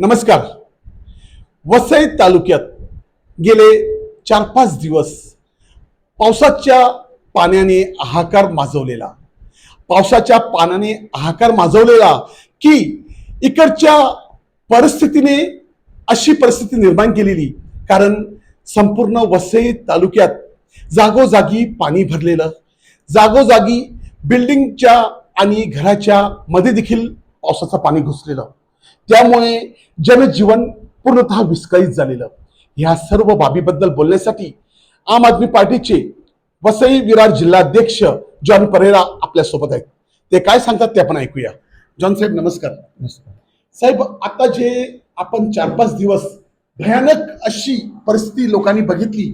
नमस्कार. वसई तालुक्यात गेले चार पाच दिवस पावसाच्या पाण्याने हाहाकार माजवलेला. पावसाच्या पाण्याने हाहाकार माजवलेला की इकडच्या परिस्थितीने अशी परिस्थिती निर्माण केलेली. कारण संपूर्ण वसई तालुक्यात जागोजागी पाणी भरलेलं. जागोजागी बिल्डिंगच्या आणि घराच्या मध्ये देखील पावसाचं पाणी घुसलेलं. त्यामुळे जनजीवन पूर्णतः विस्कळीत झालेलं. ह्या सर्व बाबीबद्दल बोलण्यासाठी आम आदमी पार्टीचे वसई विरार जिल्हाध्यक्ष जॉन परेरा आपल्यासोबत आहेत. ते काय सांगतात ते आपण ऐकूया. जॉन साहेब नमस्कार. साहेब आता जे आपण चार पाच दिवस भयानक अशी परिस्थिती लोकांनी बघितली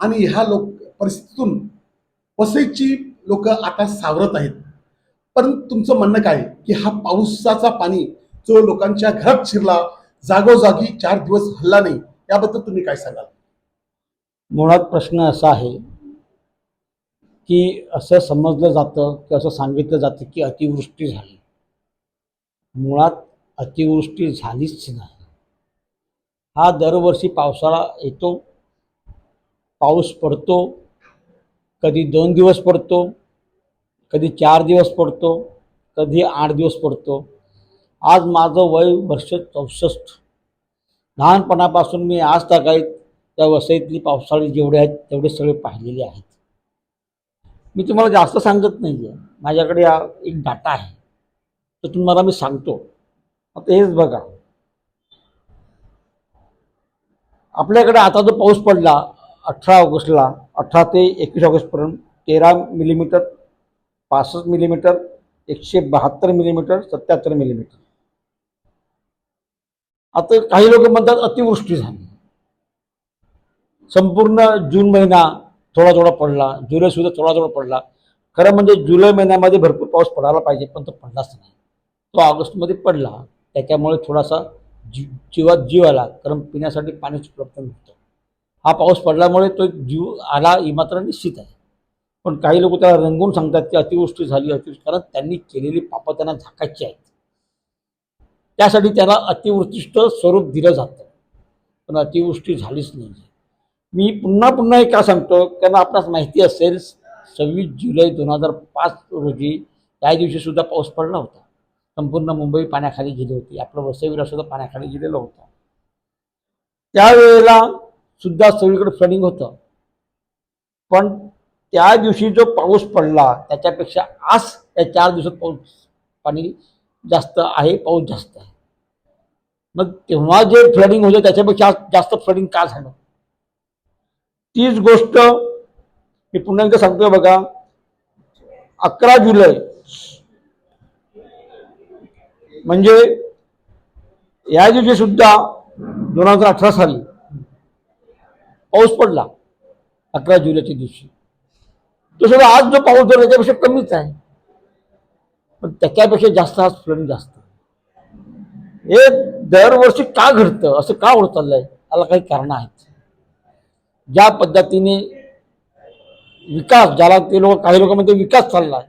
आणि ह्या लोक परिस्थितीतून वसईची लोक आता सावरत आहेत. पण तुमचं म्हणणं काय की हा पावसाचा पाणी जो लोकांच्या घरात शिरला जागोजागी चार दिवस हल्ला नाही याबद्दल तुम्ही काय सांगाल? मुळात प्रश्न असा आहे की असं समजलं जातं की असं सांगितलं जातं की अतिवृष्टी झाली. मुळात अतिवृष्टी झालीच नाही. हा दरवर्षी पावसाळा येतो पाऊस पडतो कधी दोन दिवस पडतो कधी चार दिवस पडतो कधी आठ दिवस पडतो. आज माझं वय वर्ष चौसष्ट. लहानपणापासून मी आज तागायत त्या वसईतली पावसाळी जेवढे आहेत तेवढे सगळे पाहिलेले आहेत. मी तुम्हाला जास्त सांगत नाही आहे माझ्याकडे एक डाटा आहे. तर तुम्हाला मी सांगतो. आता हेच बघा. आपल्याकडे आता जो पाऊस पडला अठरा ऑगस्टला अठरा ते एकवीस ऑगस्टपर्यंत तेरा मिलीमीटर पासष्ट मिलीमीटर एकशे बहात्तर मिलीमीटर सत्याहत्तर मिलीमीटर. आता काही लोक म्हणतात अतिवृष्टी झाली. संपूर्ण जून महिना थोडा थोडा पडला जुलै सुद्धा थोडा थोडा पडला. खरं म्हणजे जुलै महिन्यामध्ये भरपूर पाऊस पडायला पाहिजे पण तो पडलाच नाही. तो ऑगस्टमध्ये पडला. त्याच्यामुळे थोडासा जी जीवात जीव आला कारण पिण्यासाठी पाणीच उपलब्ध नव्हतं. हा पाऊस पडल्यामुळे तो एक जीव आला ही मात्र निश्चित आहे. पण काही लोक त्याला रंगून सांगतात की अतिवृष्टी झाली अतिवृष्टी. कारण त्यांनी केलेली पापं त्यांना झाकायची आहेत. त्यासाठी त्याला अतिवृष्टिष्ट स्वरूप दिलं जातं. पण अतिवृष्टी झालीच नाही. मी पुन्हा पुन्हा एक का सांगतो कारण आपणास माहिती असेल सव्वीस जुलै दोन हजार पाच रोजी त्या दिवशीसुद्धा पाऊस पडला होता. संपूर्ण मुंबई पाण्याखाली गेली होती. आपलं वसईविरासुद्धा पाण्याखाली गेलेलं होतं. त्यावेळेला सुद्धा सगळीकडे फ्लडिंग होतं. पण त्या दिवशी जो पाऊस पडला त्याच्यापेक्षा आज त्या चार दिवसात पाऊस पाणी जास्त आहे पाऊस जास्त आहे. मग तेव्हा जे फ्लडिंग होतं त्याच्यापेक्षा जास्त फ्लडिंग का झालं? तीच गोष्ट मी पुन्हा एकदा सांगतोय बघा. अकरा जुलै म्हणजे या दिवशी सुद्धा दोन हजार अठरा साली पाऊस पडला अकरा जुलैच्या दिवशी. तो सुद्धा आज जो पाऊस झाला त्याच्यापेक्षा कमीच आहे. पण त्याच्यापेक्षा जास्त हा स्फुलन जास्त. हे दरवर्षी का घडतं? असं का होत चाललंय? याला काही कारणं आहेत. ज्या पद्धतीने विकास ज्याला ते लोक काही लोकांमध्ये विकास चालला आहे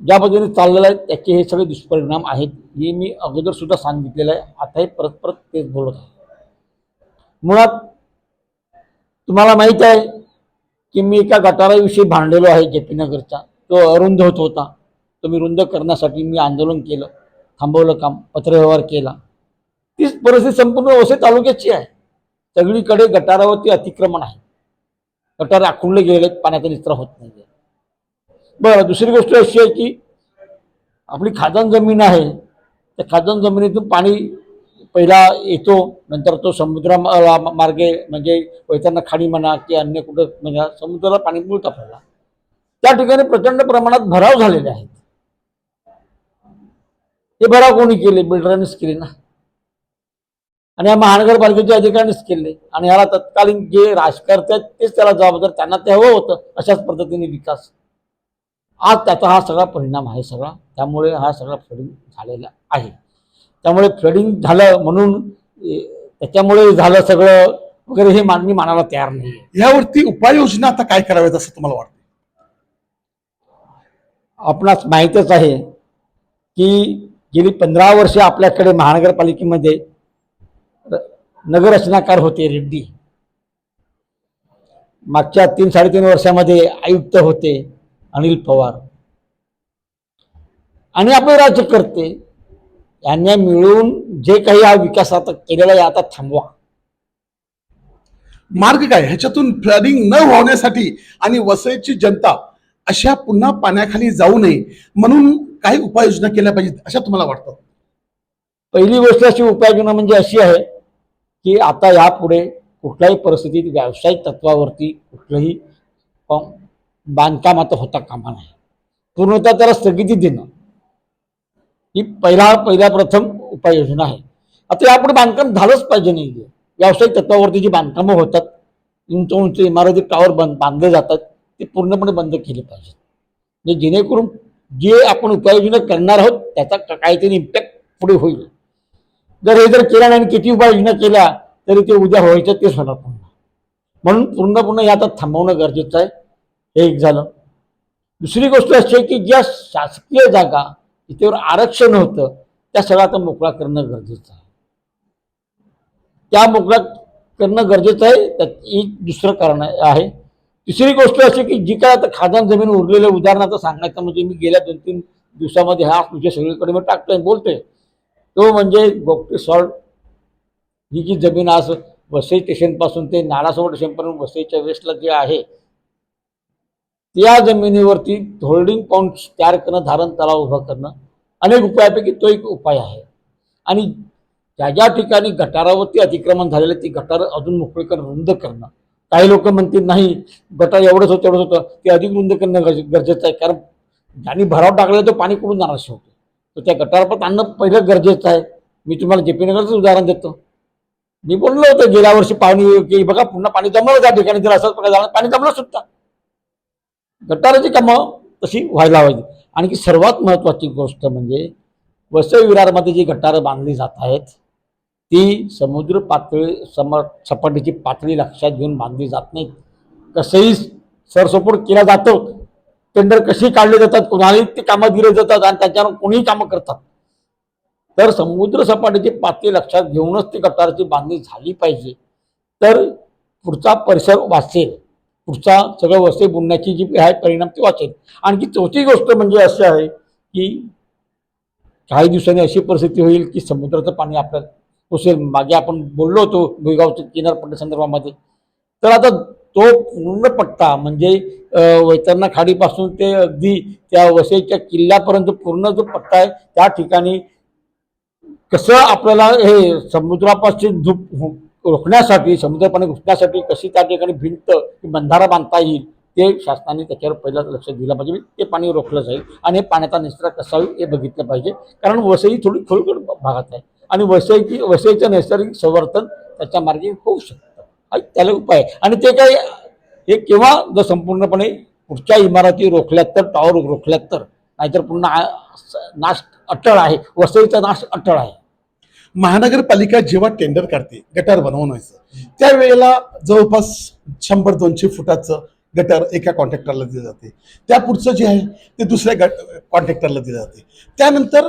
ज्या पद्धतीने चाललेला आहे त्याचे हे सगळे दुष्परिणाम आहेत हे मी अगोदर सुद्धा सांगितलेलं आहे. आताही परत परत तेच बोलत आहे. मुळात तुम्हाला माहीत आहे की मी एका गटाराविषयी भांडलेलो आहे जे पी नगरचा. तो अरुंद होत होता. तुम्ही रुंद करण्यासाठी मी आंदोलन केलं थांबवलं काम पत्रव्यवहार केला. तीच परिस्थिती संपूर्ण वसई तालुक्याची आहे. सगळीकडे गटारावरती अतिक्रमण आहे. गटार आखुंडले गेले पाण्याचा निचरा होत नाही. बरं दुसरी गोष्ट अशी आहे की आपली खाजण जमीन आहे. त्या खाजण जमिनीतून पाणी पहिला येतो नंतर तो समुद्रा मार्गे म्हणजे वैताना खाडी म्हणा की अन्य कुठं म्हणजे समुद्राला पाणी मिळतं आपल्याला त्या ठिकाणी प्रचंड प्रमाणात भराव झालेले आहेत. हे भराव कोणी केले? बिल्डरांनीच केले ना. आणि या महानगरपालिकेच्या अधिकाऱ्यांनीच केले. आणि याला तत्कालीन जे राजकर्ते आहेत तेच त्याला जबाबदार त्यांना ते हवं होतं अशाच पद्धतीने विकास. आज त्याचा हा सगळा परिणाम आहे सगळा. त्यामुळे हा सगळा फ्लडिंग झालेला आहे. त्यामुळे फ्लडिंग झालं म्हणून त्याच्यामुळे झालं सगळं वगैरे हे मान मी मानायला तयार नाही यावरती उपाययोजना आता काय कराव्यात असं तुम्हाला वाटतं? आपणास माहीतच आहे की गेली पंधरा वर्षे आपल्याकडे महानगरपालिकेमध्ये नगररचनाकार होते रेड्डी. मागच्या तीन साडेतीन वर्षामध्ये आयुक्त होते अनिल पवार. आणि आपले राज्यकर्ते यांनी मिळून जे काही हा विकास आता केलेला आहे आता थांबवा. मार्ग काय? ह्याच्यातून फ्लडिंग न होण्यासाठी आणि वसईची जनता अशा पुन्हा पाण्याखाली जाऊ नये म्हणून काही उपाययोजना केल्या पाहिजेत अशा तुम्हाला वाटतं? पहिली गोष्ट अशी उपाययोजना म्हणजे अशी आहे की आता यापुढे कुठल्याही परिस्थितीत व्यावसायिक तत्वावरती कुठलंही बांधकाम आता होता कामा नाही पूर्णतः त्याला स्थगिती देणं ही पहिला पहिल्या प्रथम उपाययोजना आहे. आता यापुढे बांधकाम झालंच पाहिजे नाही. व्यावसायिक तत्वावरती जी बांधकामं होतात उंच उंच इमारती टावर बंद बांधले जातात ते पूर्णपणे बंद केले पाहिजेत. म्हणजे जेणेकरून जे आपण उपाययोजना करणार आहोत त्याचा काहीतरी इम्पॅक्ट पुढे होईल. जर हे जर केल्या नाही किती उपाययोजना केल्या तरी ते उद्या व्हायचं तेच होणार पुन्हा. म्हणून पूर्ण पूर्ण हे आता थांबवणं गरजेचं आहे. हे एक झालं. दुसरी गोष्ट अशी आहे की ज्या शासकीय जागा तिथेवर आरक्षण होतं त्या सगळ्या आता मोकळा करणं गरजेचं आहे. त्या मोकळा करणं गरजेचं आहे त्यात एक दुसरं कारण आहे. तिसरी गोष्ट अशी की जी काय आता खादान जमीन उरलेलं उदाहरणार्थ सांगायचं म्हणजे मी गेल्या दोन तीन दिवसामध्ये हा तुझ्या सगळीकडे मी टाकतोय बोलतोय. तो म्हणजे गोपटी सॉल्ट ही जी जमीन आज वसई स्टेशनपासून ते नालासोबत स्टेशनपर्यंत वसईच्या वेस्टला जे आहे त्या जमिनीवरती होल्डिंग पॉईंट तयार करणं धारण तलाव उभं करणं अनेक उपायापैकी तो एक उपाय आहे. आणि ज्या ज्या ठिकाणी गटारावरती अतिक्रमण झालेलं ती गटार अजून मोकळी करणं रुंद करणं. काही लोक म्हणतील नाही गटार एवढंच होतं एवढंच होतं. ते अधिक रुंद करणं गरजे- गरजेचं आहे. कारण ज्यांनी भराव टाकला तो पाणी कुठून जाणार शेवटी? तर त्या गटारापर्यंत आणणं पहिलं गरजेचं आहे. मी तुम्हाला जे पी नगरचं उदाहरण देतो. मी बोललो होतो गेल्या वर्षी पाणी की बघा पुन्हा पाणी जमलं त्या ठिकाणी जर असंच प्रकार झाला पाणी जमलं सुद्धा. गटाराची कामं तशी व्हायला हवी आणखी सर्वात महत्त्वाची गोष्ट म्हणजे वसई विरारमध्ये जी गटारं बांधली जात आहेत ती समुद्र पातळी सम सपाटीची पातळी लक्षात घेऊन बांधली जात नाही. कसंही सरसोपड केला जातो टेंडर कशी काढले जातात कोणालाही ते कामं दिले जातात आणि त्याच्यावर कोणीही कामं करतात. तर समुद्र सपाटीची पातळी लक्षात घेऊनच ती गटाराची बांधणी झाली पाहिजे. तर पुढचा परिसर वाचेल पुढचा सगळं वस्ते बुडण्याची जी आहे परिणाम ती वाचेल. आणखी चौथी गोष्ट म्हणजे अशी आहे की काही दिवसांनी अशी परिस्थिती होईल की समुद्राचं पाणी आपल्याला पोसेल मागे आपण बोललो होतो भुईगावच्या किनारपट्टी संदर्भामध्ये. तर आता तो पूर्ण पट्टा म्हणजे वैतरणा खाडीपासून ते अगदी त्या वसईच्या किल्ल्यापर्यंत पूर्ण जो पट्टा आहे त्या ठिकाणी कसं आपल्याला हे समुद्रापासून धूप रोखण्यासाठी समुद्रपाणी घुसण्यासाठी कशी त्या ठिकाणी भिंत की बंधारा बांधता येईल ते शासनाने त्याच्यावर पहिलं लक्ष दिलं पाहिजे. ते पाणी रोखलं जाईल. आणि हे पाण्याचा निचरा कसा होईल हे बघितलं पाहिजे. कारण वसई थोडी खोलगड भागात आहे. आणि वसईची वसईचं नैसर्गिक संवर्धन त्याच्या मार्गे होऊ शकतं. हा त्याला उपाय आहे. आणि ते काय हे केव्हा जर संपूर्णपणे पुढच्या इमारती रोखल्यात तर टॉवर रोखल्यात तर नाहीतर पुन्हा नाश अटळ आहे. वसईचा नाश अटळ आहे. महानगरपालिका जेव्हा टेंडर काढते गटार बनवण्याचं त्यावेळेला जवळपास शंभर दोनशे फुटाचं गटार एका कॉन्ट्रॅक्टरला दिलं जाते. त्या पुढचं जे आहे ते दुसऱ्या गट कॉन्ट्रॅक्टरला दिलं जाते. त्यानंतर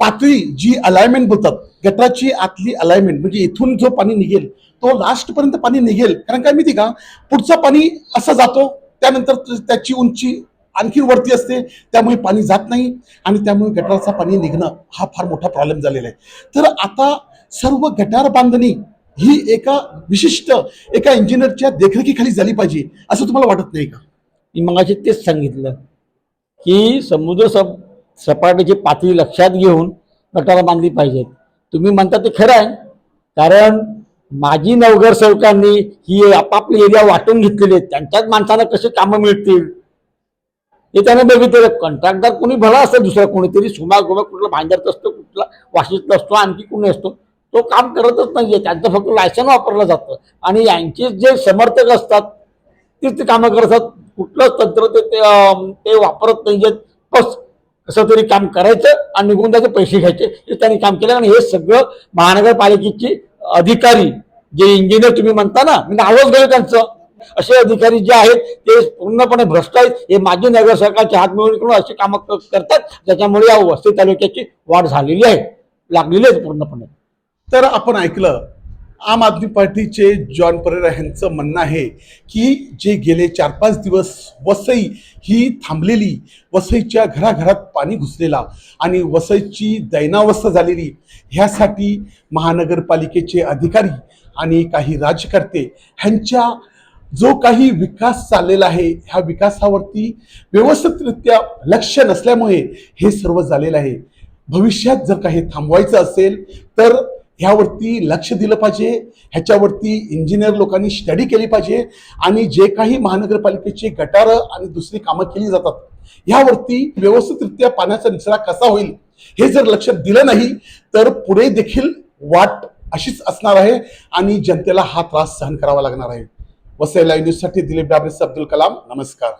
पातळी जी अलायमेंट बोलतात गटाराची आतली अलायमेंट म्हणजे इथून जो पाणी निघेल तो लास्टपर्यंत पाणी निघेल. कारण काय माहिती का? पुढचं पाणी असा जातो त्यानंतर त्याची उंची आणखी वरती असते त्यामुळे पाणी जात नाही आणि त्यामुळे गटारचा पाणी निघणं हा फार मोठा प्रॉब्लेम झालेला आहे. तर आता सर्व गटार बांधणी ही एका विशिष्ट एका इंजिनियरच्या देखरेखीखाली झाली पाहिजे असं तुम्हाला वाटत नाही का? मी मगाशी तेच सांगितलं की समुद्र सब सपाटीची पातळी लक्षात घेऊन गटाला बांधली पाहिजेत. तुम्ही म्हणता ते खरं आहे. कारण माजी नवगरसेवकांनी ही आपापली एरिया वाटून घेतलेली आहे त्यांच्याच माणसांना कसे कामं मिळतील? हे त्याने बघितलेलं कंत्राटदार कोणी भला असेल दुसरा कोणीतरी? सुमा गोमा कुठला भांडरत असतो कुठला वाशितला असतो आणखी कोणी असतो? तो काम करतच नाहीये. त्यांचं फक्त लायसन वापरलं जातं. आणि यांचे जे समर्थक असतात तेच ते कामं करतात. कुठलंच तंत्र ते ते, वापरत नाही बस. कसं तरी काम करायचं आणि निघून त्याचे पैसे घ्यायचे. हे त्यांनी काम केलं आणि हे सगळं महानगरपालिकेचे अधिकारी जे इंजिनियर तुम्ही म्हणता ना मी नावच गेलो त्यांचं. असे अधिकारी जे आहेत ते पूर्णपणे भ्रष्ट आहेत. हे माजी नगर सरकारच्या हात मिळवून करून असे कामं करतात. त्याच्यामुळे या वस्ती तालुक्याची वाढ झालेली आहे. लागलेली आहे पूर्णपणे. तर आपण ऐकलं आम आदमी पार्टीचे जॉन परेरा यांचं म्हणणं आहे की जे गेले चार पाच दिवस वसई ही थांबलेली वसईच्या घराघरात पाणी घुसलेला आणि वसईची दैनावस्था झालेली ह्यासाठी महानगरपालिकेचे अधिकारी आणि काही राज्यकर्ते ह्यांच्या जो काही विकास चाललेला आहे ह्या विकासावरती व्यवस्थितरित्या लक्ष नसल्यामुळे हे सर्व झालेलं आहे. भविष्यात जर काही थांबवायचं असेल तर ह्यावरती लक्ष दिलं पाहिजे ह्याच्यावरती इंजिनियर लोकांनी स्टडी केली पाहिजे आणि जे काही महानगरपालिकेचे गटारं आणि दुसरी कामं केली जातात ह्यावरती व्यवस्थितरित्या पाण्याचा निचरा कसा होईल हे जर लक्ष दिलं नाही तर पुढे देखील वाट अशीच असणार आहे आणि जनतेला हा त्रास सहन करावा लागणार आहे. वसई लाईव्ह न्यूजसाठी दिलीप डाबरेस अब्दुल कलाम नमस्कार.